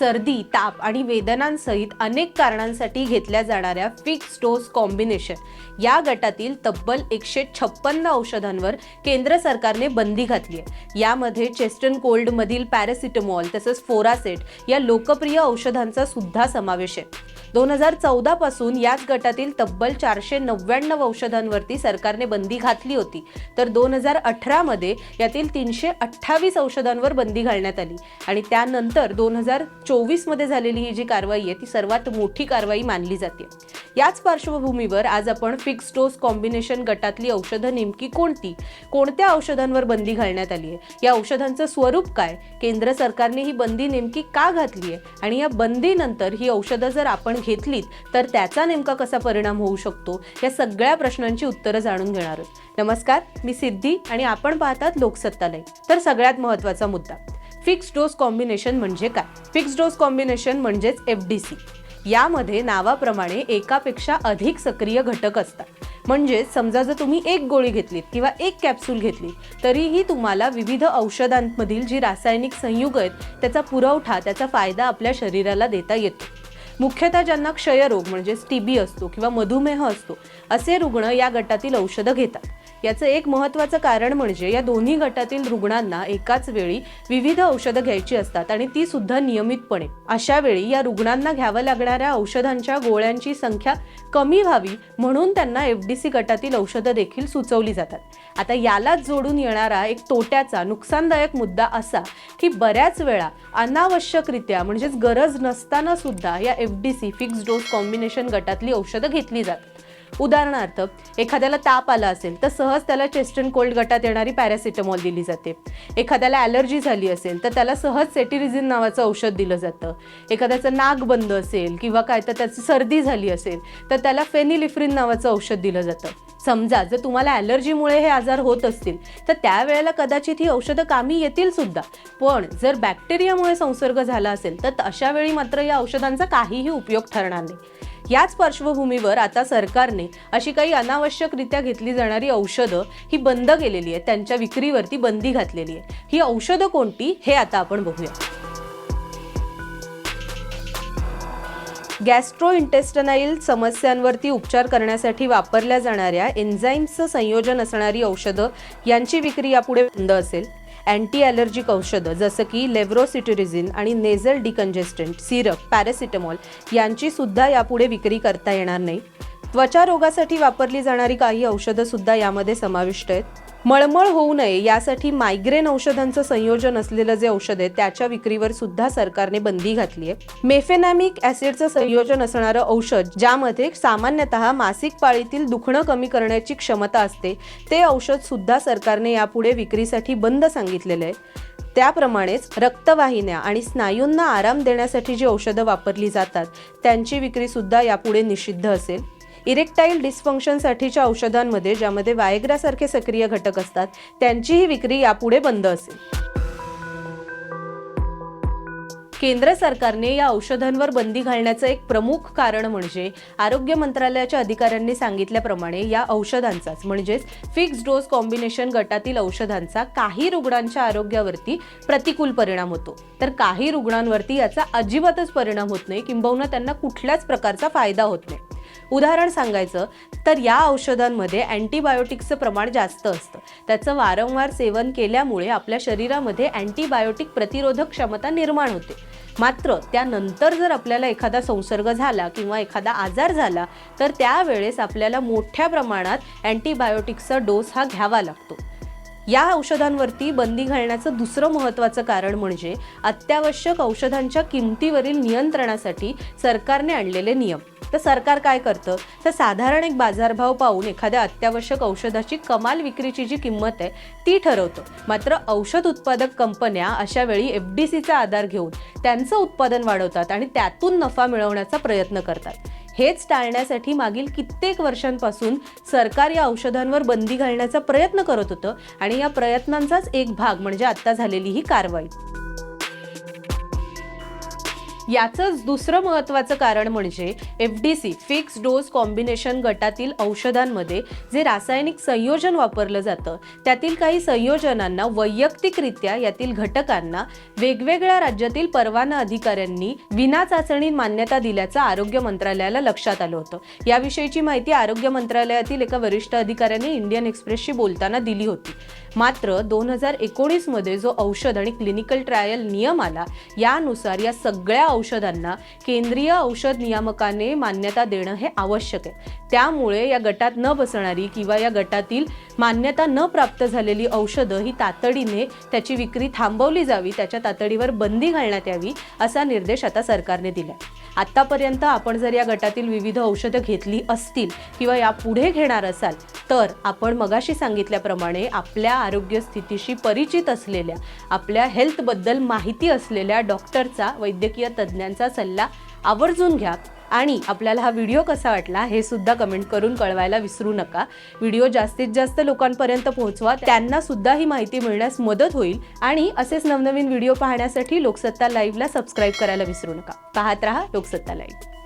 सर्दी ताप आणि वेदनांसहित अनेक कारणांसाठी घेतल्या जाणाऱ्या फिक्स डोस कॉम्बिनेशन या गटातील तब्बल एकशे छप्पन्न औषधांवर केंद्र सरकारने बंदी घातली आहे. यामध्ये चेस्टन कोल्डमधील पॅरासिटामॉल तसंच फोरासेट या लोकप्रिय औषधांचा सुद्धा समावेश आहे. दोन हजार चौदा पासून याच गटातील तब्बल चारशे नव्याण्णव औषधांवरती सरकारने बंदी घातली होती. तर दोन हजार अठरामध्ये यातील तीनशे अठ्ठावीस औषधांवर बंदी घालण्यात आली. आणि त्यानंतर दोन हजार चोवीसमध्ये झालेली ही जी कारवाई आहे ती सर्वात मोठी कारवाई मानली जाते. याच पार्श्वभूमीवर आज आपण फिक्स डोस कॉम्बिनेशन गटातली औषधं नेमकी कोणती? कोणत्या औषधांवर बंदी घालण्यात आली आहे या औषधांचं स्वरूप काय? केंद्र सरकारने ही बंदी नेमकी का घातली आहे आणि या बंदीनंतर ही औषधं जर आपण घेतलीत तर त्याचा नेमका कसा परिणाम होऊ शकतो? या सगळ्या प्रश्नांची उत्तरं जाणून घेणार आहोत. नमस्कार मी सिद्धी आणि आपण पाहतात लोकसत्तालय. तर सगळ्यात महत्त्वाचा मुद्दा फिक्स डोस कॉम्बिनेशन म्हणजे काय? फिक्स डोस कॉम्बिनेशन म्हणजेच एफ डी सी. यामध्ये नावाप्रमाणे एकापेक्षा अधिक सक्रिय घटक असतात. म्हणजे समजा जर तुम्ही एक गोळी घेतलीत किंवा एक कॅप्सूल घेतली तरीही तुम्हाला विविध औषधांमधील जी रासायनिक संयुग आहेत त्याचा पुरवठा त्याचा फायदा आपल्या शरीराला देता येतो. मुख्यतः ज्यांना क्षयरोग म्हणजेच टीबी असतो किंवा मधुमेह असतो असे रुग्ण या गटातील औषधं घेतात. याचं एक महत्त्वाचं कारण म्हणजे या दोन्ही गटातील रुग्णांना एकाच वेळी विविध औषधं घ्यायची असतात आणि ती सुद्धा नियमितपणे. अशा वेळी या रुग्णांना घ्यावं लागणाऱ्या औषधांच्या गोळ्यांची संख्या कमी व्हावी म्हणून त्यांना एफ डी सी गटातील औषधं देखील सुचवली जातात. आता यालाच जोडून येणारा एक तोट्याचा नुकसानदायक मुद्दा असा की बऱ्याच वेळा अनावश्यकरित्या म्हणजेच गरज नसताना सुद्धा या F D C fix dose combination गटातली औषधं घेतली जातात. उदाहरणार्थ एखाद्याला ताप आला असेल तर सहज त्याला चेस्टन कोल्ड गटात येणारी पॅरासिटामॉल दिली जाते. एखाद्याला ॲलर्जी झाली असेल तर त्याला सहज सेटिरिझिन नावाचं औषध दिलं जातं. एखाद्याचं नाक बंद असेल किंवा काय तर त्याची सर्दी झाली असेल तर त्याला फेनिलिफ्रिन नावाचं औषध दिलं जातं. समजा जर तुम्हाला ॲलर्जीमुळे हे आजार होत असतील तर त्यावेळेला कदाचित ही औषधं कामी येतील सुद्धा. पण जर बॅक्टेरियामुळे संसर्ग झाला असेल तर अशा वेळी मात्र या औषधांचा काहीही उपयोग ठरणार नाही. याच पार्श्वभूमीवर आता सरकारने अशी काही अनावश्यकरित्या घेतली जाणारी औषधं ही बंद केलेली आहे त्यांच्या विक्रीवरती बंदी घातलेली आहे. ही औषधं कोणती हे आता आपण बघूया. गॅस्ट्रो इंटेस्टनाईल समस्यांवरती उपचार करण्यासाठी वापरल्या जाणाऱ्या एन्झाईम्सचं संयोजन असणारी औषधं यांची विक्री यापुढे बंद असेल. अँटी ॲलर्जिक औषधं जसं की लेव्रोसिटिरिझिन आणि नेझल डिकंजेस्टंट सिरप पॅरासिटामॉल यांची सुद्धा यापुढे विक्री करता येणार नाही. त्वचा रोगासाठी वापरली जाणारी काही औषधंसुद्धा यामध्ये समाविष्ट आहेत. मळमळ होऊ नये यासाठी मायग्रेन औषधांचं संयोजन असलेलं जे औषध आहे त्याच्या विक्रीवर सुद्धा सरकारने बंदी घातली आहे. मेफेनॅमिक ॲसिडचं संयोजन असणारं औषध ज्यामध्ये सामान्यतः मासिक पाळीतील दुखणं कमी करण्याची क्षमता असते ते औषध सुद्धा सरकारने यापुढे विक्रीसाठी बंद सांगितलेलं आहे. त्याप्रमाणेच रक्तवाहिन्या आणि स्नायूंना आराम देण्यासाठी जी औषधं वापरली जातात त्यांची विक्रीसुद्धा यापुढे निषिद्ध असेल. इरेक्टाईल डिस्फंक्शनसाठीच्या औषधांमध्ये ज्यामध्ये वायग्रासारखे सक्रिय घटक असतात त्यांचीही विक्री यापुढे बंद असेल. केंद्र सरकारने या औषधांवर बंदी घालण्याचं एक प्रमुख कारण म्हणजे आरोग्य मंत्रालयाच्या अधिकाऱ्यांनी सांगितल्याप्रमाणे या औषधांचाच म्हणजेच फिक्स डोस कॉम्बिनेशन गटातील औषधांचा काही रुग्णांच्या आरोग्यावरती प्रतिकूल परिणाम होतो. तर काही रुग्णांवरती याचा अजिबातच परिणाम होत नाही किंबहुना त्यांना कुठल्याच प्रकारचा फायदा होत नाही. उदाहरण सांगायचं तर या औषधांमध्ये अँटीबायोटिक्सचं प्रमाण जास्त असतं. त्याचं वारंवार सेवन केल्यामुळे आपल्या शरीरामध्ये अँटीबायोटिक प्रतिरोधक क्षमता निर्माण होते. मात्र त्यानंतर जर आपल्याला एखादा संसर्ग झाला किंवा एखादा आजार झाला तर त्यावेळेस आपल्याला मोठ्या प्रमाणात अँटीबायोटिक्सचा डोस हा घ्यावा लागतो. या औषधांवरती बंदी घालण्याचं दुसरं महत्त्वाचं कारण म्हणजे अत्यावश्यक औषधांच्या किमतीवरील नियंत्रणासाठी सरकारने आणलेले नियम. तर सरकार काय करतं? तर साधारण एक बाजारभाव पाहून एखाद्या अत्यावश्यक औषधाची कमाल विक्रीची जी किंमत आहे ती ठरवतं. मात्र औषध उत्पादक कंपन्या अशा वेळी एफ डी सीचा आधार घेऊन त्यांचं उत्पादन वाढवतात आणि त्यातून नफा मिळवण्याचा प्रयत्न करतात. हेच टाळण्यासाठी मागील कित्येक वर्षांपासून सरकार या औषधांवर बंदी घालण्याचा प्रयत्न करत होतं आणि या प्रयत्नांचाच एक भाग म्हणजे आत्ता झालेली ही कारवाई. याचंच दुसरं महत्त्वाचं कारण म्हणजे F D C fix dose combination गटातील औषधांमध्ये जे रासायनिक संयोजन वापरलं जातं त्यातील काही संयोजनांना वैयक्तिकरित्या यातील घटकांना वेगवेगळ्या राज्यातील परवाना अधिकाऱ्यांनी विना चाचणी मान्यता दिल्याचं आरोग्य मंत्रालयाला लक्षात आलं होतं. याविषयीची माहिती आरोग्य मंत्रालयातील एका वरिष्ठ अधिकाऱ्याने इंडियन एक्सप्रेसशी बोलताना दिली होती. मात्र दोन हजार एकोणीसमध्ये जो औषध आणि क्लिनिकल ट्रायल नियम आला यानुसार या सगळ्या औषधांना केंद्रीय औषध नियामकाने मान्यता देणं हे आवश्यक आहे. त्यामुळे या गटात न बसणारी किंवा या गटातील मान्यता न प्राप्त झालेली औषधं ही तातडीने त्याची विक्री थांबवली जावी त्याच्या तातडीवर बंदी घालण्यात यावी असा निर्देश आता सरकारने दिला आत्तापर्यंत आपण जर या गटातील विविध औषधं घेतली असतील किंवा यापुढे घेणार असाल तर आपण मगाशी सांगितल्याप्रमाणे आपल्या आरोग्य स्थितीशी परिचित असलेल्या आपल्या हेल्थबद्दल माहिती असलेल्या डॉक्टरचा वैद्यकीय तज्ज्ञांचा सल्ला आवर्जून घ्या. आणि आपल्याला हा व्हिडिओ कसा वाटला हे सुद्धा कमेंट करून कळवायला विसरू नका. व्हिडिओ जास्तीत जास्त लोकांपर्यंत पोहोचवा त्यांना सुद्धा ही माहिती मिळण्यास मदत होईल आणि असेच नवनवीन व्हिडिओ पाहण्यासाठी लोकसत्ता लाईव्हला सबस्क्राईब करायला विसरू नका. पाहत राहा लोकसत्ता लाईव्ह.